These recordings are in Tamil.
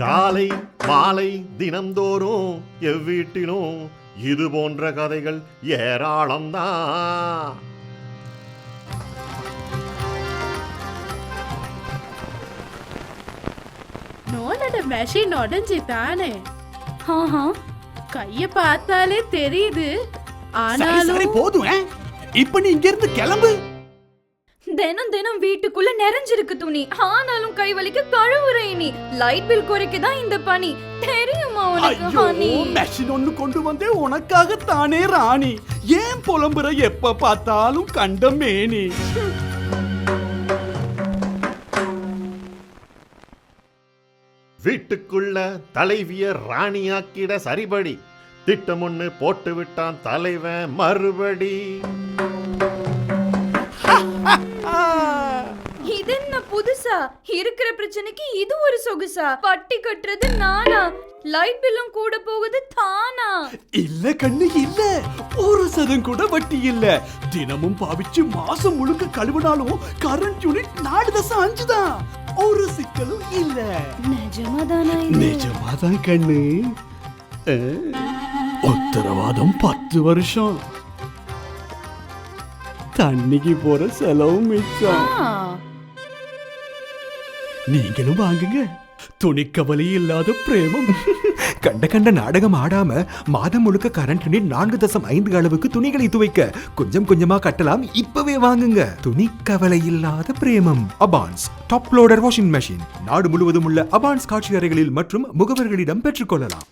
காலை மாலை தினம்தோறும் எவ்வீட்டிலும் இது போன்ற கதைகள் ஏராளம்தான். நோனோட மெஷின் உடஞ்சி தானே கைய பார்த்தாலே தெரியுது. ஆனாலும் போதும்? இப்ப நீ இங்க இருந்து கிளம்பு. தினம் தினம் வீட்டுக்குள்ள நிறைஞ்சிருக்கு துணி. ஆனாலும் கை வலிக்க கழுவுறே நீ லைட் பில் குறைக்க தான் இந்த பணி. தெரியுமா உனக்கு ஹனி? மெஷின் ஒண்ணு கொண்டு வந்தே உனக்காக தானே ராணி. ஏன் புலம்புற எப்ப பார்த்தாலும் கண்ட மேனி. வீட்டுக்குள்ள தலைவிய ராணியாக்கிட சரிபடி. திட்டம் ஒண்ணு போட்டு விட்டான் தலைவன் மறுபடி. இது என்ன புதுசா? இருக்கிற பிரச்சனைக்கு இது ஒரு சொகுசா? பட்டி கட்டுறது நானா? லைட் பில்லும் கூட போகுது தானா? இல்ல கண்ணு இல்ல. ஒரு சதம் கூட வட்டி இல்ல. தினமும் பாவிச்சு மாசம் முழுக்க கழுவினாலும் கரண்ட் யூனிட் நாலு தசம் அஞ்சுதான் ஒரு சிக்கலும் இல்ல. நிஜமாதானா நிஜமாதான் கண்ணு. உத்தரவாதம் பத்து வருஷம். தண்ணிக்கு போற செலவும் மிச்சம். நீங்களும் வாங்குங்க. துணிக்கவலை இல்லாத பிரேமம். கண்ட கண்ட நாடகம் ஆடாம மாதம் முழுக்க கரண்ட் நான்கு தசம் ஐந்து அளவுக்கு துணிகளை துவைக்க கொஞ்சம் கொஞ்சமா கட்டலாம். இப்பவே வாங்குங்க. துணி கவலை இல்லாத பிரேமம். Abans top loader washing machine நாடு முழுவதும் உள்ள அபான்ஸ் காட்சி அறைகளில் மற்றும் முகவர்களிடம் பெற்றுக்கொள்ளலாம்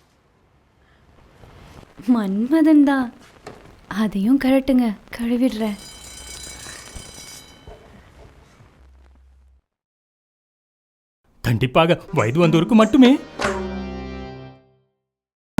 மன்மதன் தான் அதையும் கரெக்டுங்க கழுவிடுறேன். கண்டிப்பாக வயது வந்தோருக்கு மட்டுமே.